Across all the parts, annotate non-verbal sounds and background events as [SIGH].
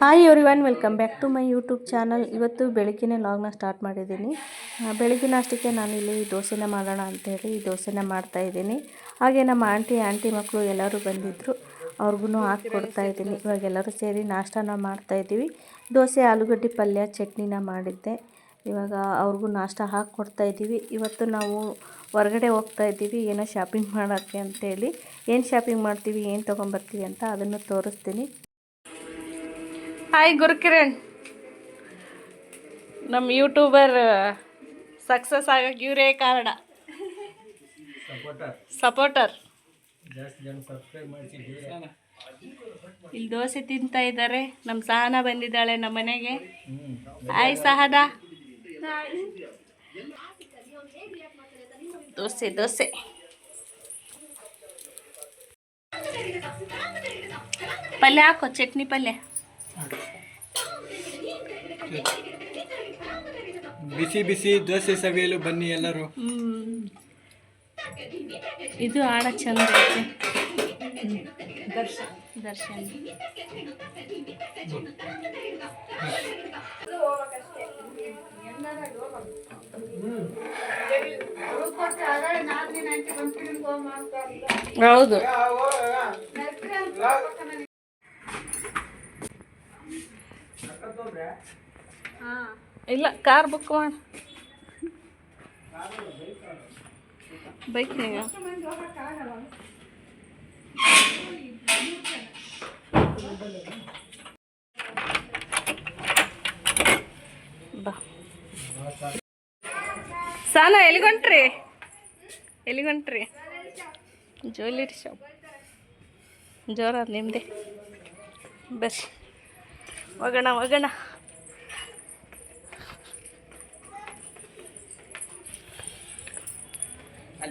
Hi everyone welcome back to my YouTube channel ಇವತ್ತು ಬೆಳಗ್ಗೆನೇ ಲಾಗ್ನ start ಮಾಡಿದ್ದೀನಿ. ಬೆಳಗಿನ ಅಷ್ಟಕ್ಕೆ ಇಲ್ಲಿ ದೋಸೆನ ಮಾಡೋಣ ಅಂತೇಳಿ ದೋಸೆನ ಮಾಡ್ತಾ ಇದ್ದೀನಿ. ಹಾಗೆ ನಮ್ಮ ಆಂಟಿ ಆಂಟಿ ಮಕ್ಕಳು ಎಲ್ಲರೂ ಬಂದಿದ್ದರು ಅವ್ರಿಗೂ ಹಾಕಿ ಕೊಡ್ತಾ ಇದ್ದೀನಿ. ಇವಾಗ ಎಲ್ಲರೂ ಸೇರಿ ನಾಷ್ಟನ ಮಾಡ್ತಾ ಇದ್ದೀವಿ. ದೋಸೆ, ಆಲೂಗಡ್ಡೆ ಪಲ್ಯ, ಚಟ್ನಿನ ಮಾಡಿದ್ದೆ. ಇವಾಗ ಅವ್ರಿಗೂ ನಾಷ್ಟ ಹಾಕಿ ಕೊಡ್ತಾ ಇದ್ದೀವಿ. ಇವತ್ತು ನಾವು ಹೊರಗಡೆ ಹೋಗ್ತಾ ಇದ್ದೀವಿ. ಏನೋ ಶಾಪಿಂಗ್ ಮಾಡೋಕ್ಕೆ ಅಂತೇಳಿ. ಏನು ಶಾಪಿಂಗ್ ಮಾಡ್ತೀವಿ, ಏನು ತೊಗೊಂಬರ್ತೀವಿ ಅಂತ ಅದನ್ನು ತೋರಿಸ್ತೀನಿ. ಹಾಯ್ ಗುರುಕಿರಣ್ ನಮ್ಮ ಯೂಟ್ಯೂಬರ್ ಸಕ್ಸಸ್ ಆಗಕ್ಕೆ ಇವರೇ ಕಾರಣ. ಸಪೋರ್ಟರ್ ಇಲ್ಲಿ ದೋಸೆ ತಿಂತಾ ಇದ್ದಾರೆ ನಮ್ಮ ಸಹನ ಬಂದಿದ್ದಾಳೆ ನಮ್ಮ ಮನೆಗೆ. ಹಾಯ್ ಸಹದ ದೋಸೆ ದೋಸೆ. ಪಲ್ಯ ಹಾಕೋ ಚಟ್ನಿ ಪಲ್ಯ. ಬಿಸಿ ಬಿಸಿ ದೋಸೆ ಸವಿಯಲು ಬನ್ನಿ ಎಲ್ಲರೂ. ಇದು ಆಡ ಚಂದ ದರ್ಶನ್ ದರ್ಶನ್. ಹೌದು. ಇಲ್ಲ ಕಾರ್ ಬುಕ್ ಮಾಡಿ. ಬೈಕ್ ನೀವು ಬಾ. ಸಾಲ ಎಲ್ಲಿಗೊಂಟ್ರಿ? ಎಲ್ಲಿಗೊಂಟ್ರಿ? ಜ್ಯುವೆಲ್ಲರಿ ಶಾಪ್ ಜೋರ ನಿಮ್ಮದೇ ಬಸ್ ಒಗಣ ಹೋಗೋಣ.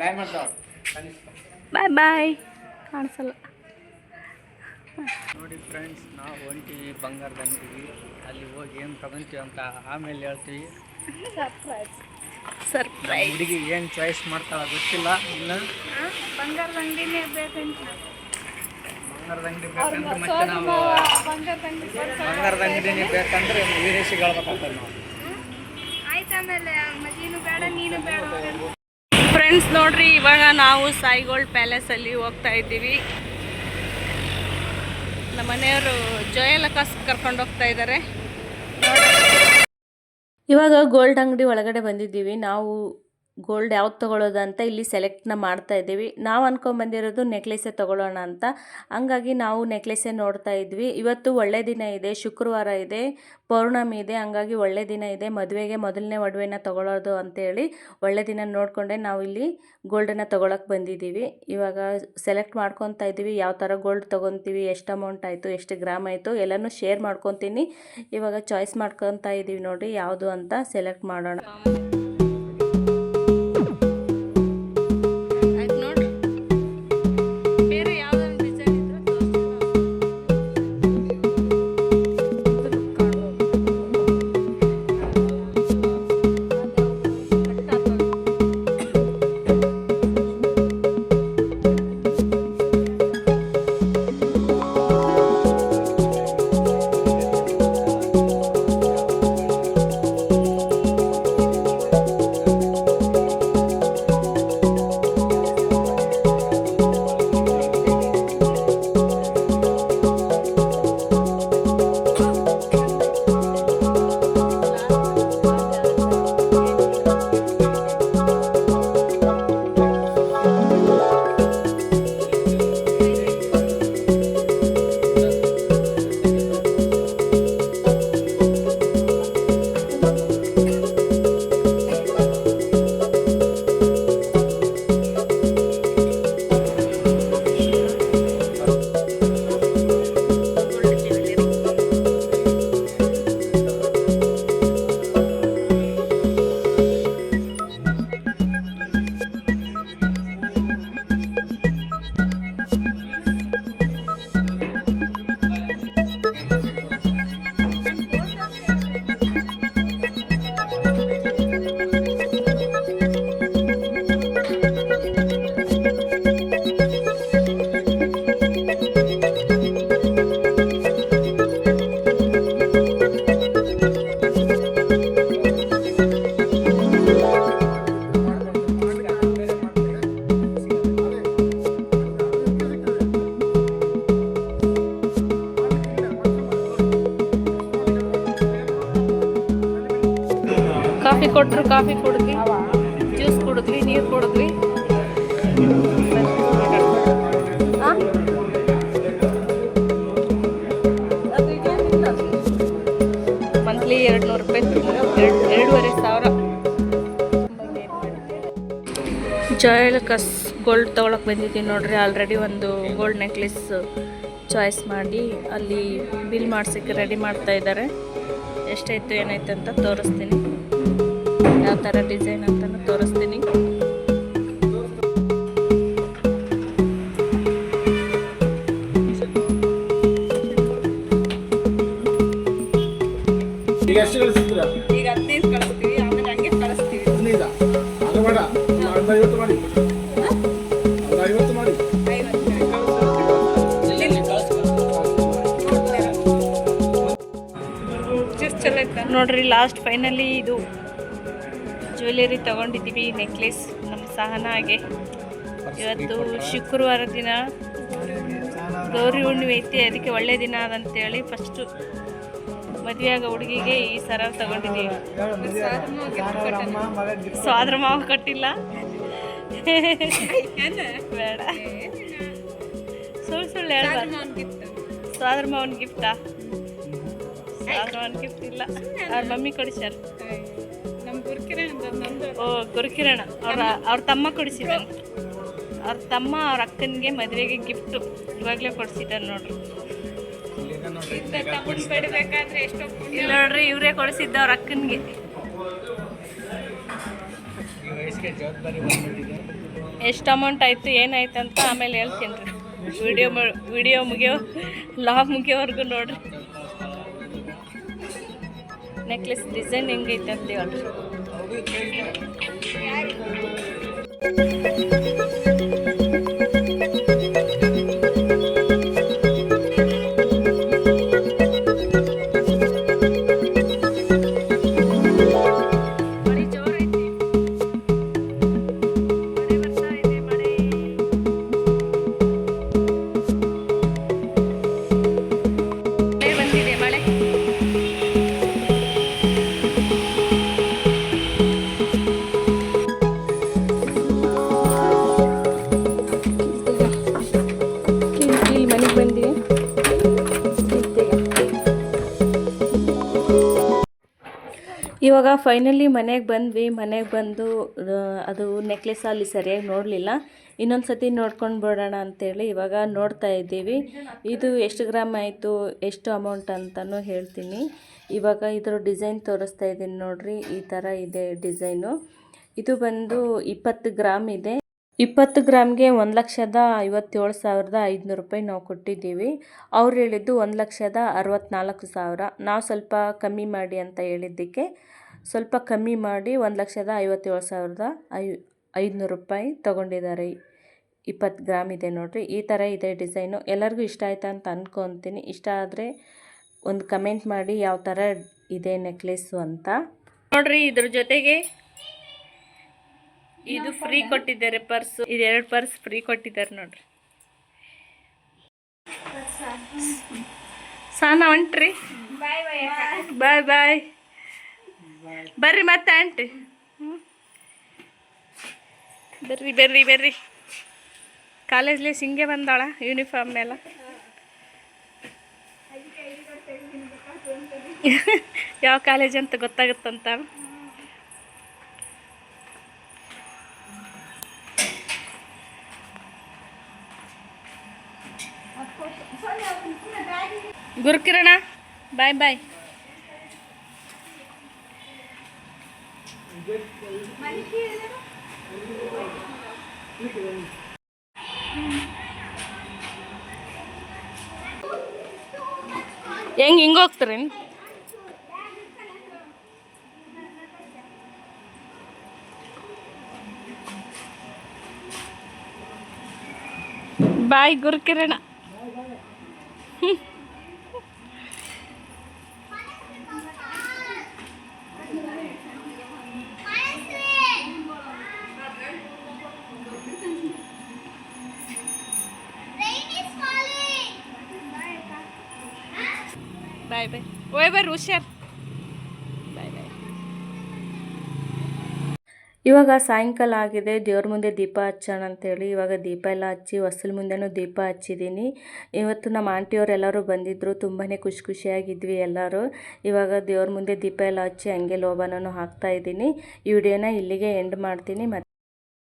ಬಾಯ್ ಮಾಡ್ತಾವ. ಬಾಯ್ ಬಾಯ್ ಕಾಣಿಸಲ್ಲ. ನೋಡಿ ಫ್ರೆಂಡ್ಸ್ ನಾವು ಹೊಂಟಿವಿ ಬಂಗಾರದ ಅಂಗಡಿಗೆ ಅಲ್ಲಿ ಹೋಗಿ ಏನು ತಗೊಂತೀವಿ ಅಂತ ಆಮೇಲೆ ಹೇಳ್ತೀವಿ. ಸರ್ಪ್ರೈಸ್ ಹುಡುಗಿ ಏನು ಚಾಯ್ಸ್ ಮಾಡ್ತಾಳ ಗೊತ್ತಿಲ್ಲ ಇನ್ನು. ಬಂಗಾರದ ಅಂಗಡಿನೇ ಬೇಕಂತ. ಬಂಗಾರದ ಅಂಗಡಿ ಬೇಕಂದ್ರೆ ಮತ್ತೆ ನಾವು ಬಂಗಾರದ ಅಂಗಡಿನೇ ಬೇಕಂದ್ರೆ ವೀರೇಶಿಗೆ ಹೇಳ್ಬೇಕಾಗ್ತದೆ ನಾವು ನೋಡ್ರಿ, ಇವಾಗ ನಾವು ಸಾಯಿಗೋಲ್ಡ್ ಪ್ಯಾಲೇಸಲ್ಲಿ ಹೋಗ್ತಾ ಇದ್ದೀವಿ. ನಮ್ಮ ಮನೆಯವರು ಜೋಯಲಕಾಸ್ ಕರ್ಕೊಂಡು ಹೋಗ್ತಾ ಇದ್ದಾರೆ. ಇವಾಗ ಗೋಲ್ಡ್ ಅಂಗಡಿ ಒಳಗಡೆ ಬಂದಿದ್ದೀವಿ. ನಾವು ಗೋಲ್ಡ್ ಯಾವ್ದು ತೊಗೊಳ್ಳೋದು ಅಂತ ಇಲ್ಲಿ ಸೆಲೆಕ್ಟ್ನ ಮಾಡ್ತಾ ಇದ್ದೀವಿ. ನಾವು ಅನ್ಕೊಂಬಂದಿರೋದು ನೆಕ್ಲೆಸೇ ತೊಗೊಳ್ಳೋಣ ಅಂತ. ಹಂಗಾಗಿ ನಾವು ನೆಕ್ಲೆಸೇ ನೋಡ್ತಾ ಇದ್ವಿ. ಇವತ್ತು ಒಳ್ಳೆ ದಿನ ಇದೆ, ಶುಕ್ರವಾರ ಇದೆ, ಪೌರ್ಣಮಿ ಇದೆ. ಹಂಗಾಗಿ ಒಳ್ಳೆ ದಿನ ಇದೆ. ಮದುವೆಗೆ ಮೊದಲನೇ ಒಡವೆನ ತೊಗೊಳ್ಳೋದು ಅಂತೇಳಿ ಒಳ್ಳೆ ದಿನ ನೋಡಿಕೊಂಡೆ ನಾವು ಇಲ್ಲಿ ಗೋಲ್ಡನ್ನು ತೊಗೊಳಕ್ಕೆ ಬಂದಿದ್ದೀವಿ. ಇವಾಗ ಸೆಲೆಕ್ಟ್ ಮಾಡ್ಕೊತಾ ಇದ್ದೀವಿ. ಯಾವ ಥರ ಗೋಲ್ಡ್ ತೊಗೊತೀವಿ, ಎಷ್ಟು ಅಮೌಂಟ್ ಆಯಿತು, ಎಷ್ಟು ಗ್ರಾಮ್ ಆಯಿತು ಎಲ್ಲನೂ ಶೇರ್ ಮಾಡ್ಕೊತೀನಿ. ಇವಾಗ ಚಾಯ್ಸ್ ಮಾಡ್ಕೊತಾ ಇದ್ದೀವಿ ನೋಡಿ ಯಾವುದು ಅಂತ ಸೆಲೆಕ್ಟ್ ಮಾಡೋಣ. ಕಾಫಿ ಕೊಟ್ಟರು ಕಾಫಿ ಕುಡಿದ್ವಿ ಜ್ಯೂಸ್ ಕುಡಿದ್ವಿ ನೀರು ಕುಡಿದ್ವಿ. ಮಂತ್ಲಿ ಎರಡು ನೂರು ರೂಪಾಯಿ ಎರಡು ಎರಡೂವರೆ ಸಾವಿರ. ಜಾಯಲಕಸ್ ಗೋಲ್ಡ್ ತೊಗೊಳಕ್ಕೆ ಬಂದಿದ್ದೀನಿ ನೋಡ್ರಿ ಆಲ್ರೆಡಿ ಒಂದು ಗೋಲ್ಡ್ ನೆಕ್ಲೆಸ್ ಚಾಯ್ಸ್ ಮಾಡಿ ಅಲ್ಲಿ ಬಿಲ್ ಮಾಡ್ಸೋಕ್ಕೆ ರೆಡಿ ಮಾಡ್ತಾ ಇದ್ದಾರೆ. ಎಷ್ಟಾಯ್ತು ಏನಾಯ್ತು ಅಂತ ತೋರಿಸ್ತೀನಿ. ಯಾವ ಥರ ಡಿಸೈನ್ ಅಂತಲೂ ತೋರಿಸ್ತೀನಿ. ಈಗ ಎಷ್ಟು ಕಳಿಸ್ತೀರಾ? ಈಗ ಹದಿನೈದು ಕಳಿಸ್ತೀವಿ ಆಮೇಲೆ ಹಂಗೆ ಕಳಿಸ್ತೀವಿ. ಹದಿನೈದ? ಅದು ಬೇಡ. ಒಂದು ಐವತ್ತು ಮಾಡಿ. ಒಂದು ಐವತ್ತು ಮಾಡಿ. ನೋಡ್ರಿ ಲಾಸ್ಟ್ ಫೈನಲಿ ಇದು. ಜ್ಯುವೆಲರಿ ತಗೊಂಡಿದ್ದೀವಿ ನೆಕ್ಲೆಸ್ ನಮ್ಮ ಸಹನ ಹಾಗೆ. ಇವತ್ತು ಶುಕ್ರವಾರ ದಿನ ಗೌರಿ ಹುಣ್ಣಿಮೆ ಐತಿ ಅದಕ್ಕೆ ಒಳ್ಳೆ ದಿನ ಅದಂತೇಳಿ ಫಸ್ಟು ಮದುವೆಯಾಗ ಹುಡುಗಿಗೆ ಈ ಸರ ತಗೊಂಡಿದ್ದೀವಿ. ಸ್ವಾದ್ರ ಮಾವ ಕಟ್ಟಿಲ್ಲ. ಬೇಡ. ಸುಳ್ಳು ಸುಳ್ಳು ಹೇಳ್ಬಾರ್ದು. ಸ್ವಾದ್ರ ಮಾವನ್ ಗಿಫ್ಟಾ ಸ್ವಾದ್ರ ಮಾವನ್ ಗಿಫ್ಟ್ ಇಲ್ಲ. ಅವ್ರ ಮಮ್ಮಿ ಕೊಡಿಸ್ಯಾರ ಓ ಗುರುಕಿರಣ ಅವ್ರ ಅವ್ರ ತಮ್ಮ ಕೊಡಿಸಿದ್ದಾನೆ ಅವ್ರ ತಮ್ಮ ಅವ್ರ ಅಕ್ಕನಿಗೆ ಮದುವೆಗೆ ಗಿಫ್ಟು ಇವಾಗಲೇ ಕೊಡಿಸಿದ್ದಾರೆ ನೋಡ್ರಿ. ನೋಡ್ರಿ, ಇವರೇ ಕೊಡಿಸಿದ್ದ ಅವ್ರ ಅಕ್ಕನಿಗೆ. ಎಷ್ಟು ಅಮೌಂಟ್ ಆಯಿತು, ಏನಾಯ್ತು ಅಂತ ಆಮೇಲೆ ಹೇಳ್ತೀನಿ ರೀ. ವಿಡಿಯೋ ವಿಡಿಯೋ ಮುಗಿಯೋ ಲಾಗ್ ಮುಗಿಯೋವರೆಗೂ ನೋಡ್ರಿ. ನೆಕ್ಲೆಸ್ ಡಿಸೈನ್ ಹೆಂಗೈತೆ ಅಂತ ಹೇಳ್ರಿ. Thank you. ಇವಾಗ ಫೈನಲಿ ಮನೆಗೆ ಬಂದ್ವಿ, ಮನೆಗೆ ಬಂದು ಅದು ನೆಕ್ಲೆಸ್ ಅಲ್ಲಿ ಸರಿಯಾಗಿ ನೋಡಲಿಲ್ಲ. ಇನ್ನೊಂದು ಸತಿ ನೋಡ್ಕೊಂಡು ಬಿಡೋಣ ಅಂತೇಳಿ ಇವಾಗ ನೋಡ್ತಾ ಇದ್ದೀವಿ. ಇದು ಎಷ್ಟು ಗ್ರಾಮ್ ಆಯಿತು, ಎಷ್ಟು ಅಮೌಂಟ್ ಅಂತಲೂ ಹೇಳ್ತೀನಿ. ಇವಾಗ ಇದ್ರ ಡಿಸೈನ್ ತೋರಿಸ್ತಾ ಇದ್ದೀನಿ ನೋಡಿರಿ, ಈ ಥರ ಇದೆ ಡಿಸೈನು ಇದು ಬಂದು ಇಪ್ಪತ್ತು ಗ್ರಾಮ್ ಇದೆ. ಇಪ್ಪತ್ತು ಗ್ರಾಮ್ಗೆ ಒಂದು ಲಕ್ಷದ ಐವತ್ತೇಳು ಸಾವಿರದ ಐದುನೂರು ರೂಪಾಯಿ ನಾವು ಕೊಟ್ಟಿದ್ದೀವಿ. ಅವ್ರು ಹೇಳಿದ್ದು ಒಂದು ಲಕ್ಷದ ಅರವತ್ತ್ನಾಲ್ಕು ಸಾವಿರ. ನಾವು ಸ್ವಲ್ಪ ಕಮ್ಮಿ ಮಾಡಿ ಅಂತ ಹೇಳಿದ್ದಕ್ಕೆ ಸ್ವಲ್ಪ ಕಮ್ಮಿ ಮಾಡಿ ಒಂದು ಲಕ್ಷದ ಐವತ್ತೇಳು ಸಾವಿರದ ಐ, ಐದುನೂರು ರೂಪಾಯಿ ತೊಗೊಂಡಿದ್ದಾರೆ. ಇಪ್ಪತ್ತು ಗ್ರಾಮ್ ಇದೆ ನೋಡಿರಿ. ಈ ಥರ ಇದೆ ಡಿಸೈನು. ಎಲ್ಲರಿಗೂ ಇಷ್ಟ ಆಯ್ತಾ ಅಂತ ಅಂದ್ಕೊತೀನಿ ಇಷ್ಟ ಆದರೆ ಒಂದು ಕಮೆಂಟ್ ಮಾಡಿ ಯಾವ ಥರ ಇದೆ ನೆಕ್ಲೆಸ್ಸು ಅಂತ. ನೋಡಿರಿ ಇದ್ರ ಜೊತೆಗೆ ಇದು ಫ್ರೀ ಕೊಟ್ಟಿದ್ದಾರೆ ಪರ್ಸ್ ಇದು ಎರಡು ಪರ್ಸ್ ಫ್ರೀ ಕೊಟ್ಟಿದ್ದಾರೆ ನೋಡ್ರಿ. ಸಾನ ಹೊಂಟ್ರಿ? ಬಾಯ್ ಬಾಯ್ ಬರ್ರಿ ಮತ್ತೆ ಆಂಟಿ. ಬರ್ರಿ ಬರ್ರಿ ಬರ್ರಿ. ಕಾಲೇಜ್ಲಿ ಹಿಂಗೆ ಬಂದಾಳ ಯೂನಿಫಾರ್ಮ್ ಮೇಲೆ [LAUGHS] ಯಾವ ಕಾಲೇಜ್ ಅಂತ ಗೊತ್ತಾಗುತ್ತಂತ? ಗುರುಕಿರಣ ಬಾಯ್ ಬಾಯ್ ಹೆಂಗ್ ಹಿಂಗೆ ಹೋಗ್ತೀರಿ? ಬಾಯ್ ಗುರುಕಿರಣ. ಬಾಯ್ ಬಾಯ್ ಹುಷಾರ್ ಇವಾಗ ಸಾಯಂಕಾಲ ಆಗಿದೆ. ದೇವ್ರ ಮುಂದೆ ದೀಪ ಹಚ್ಚೋಣ ಅಂತೇಳಿ ಇವಾಗ ದೀಪ ಎಲ್ಲ ಹಚ್ಚಿ ಹೊಸಲು ಮುಂದೆನೂ ದೀಪ ಹಚ್ಚಿದ್ದೀನಿ. ಇವತ್ತು ನಮ್ಮ ಆಂಟಿಯವರೆಲ್ಲರೂ ಬಂದಿದ್ದರು ತುಂಬಾ ಖುಷಿ ಖುಷಿಯಾಗಿದ್ವಿ ಎಲ್ಲರೂ. ಇವಾಗ ದೇವ್ರ ಮುಂದೆ ದೀಪ ಎಲ್ಲ ಹಚ್ಚಿ ಹಂಗೆ ಲೋಬನೂ ಹಾಕ್ತಾ ಇದ್ದೀನಿ. ಈ ವಿಡಿಯೋನ ಇಲ್ಲಿಗೆ ಎಂಡ್ ಮಾಡ್ತೀನಿ. ಮತ್ತೆ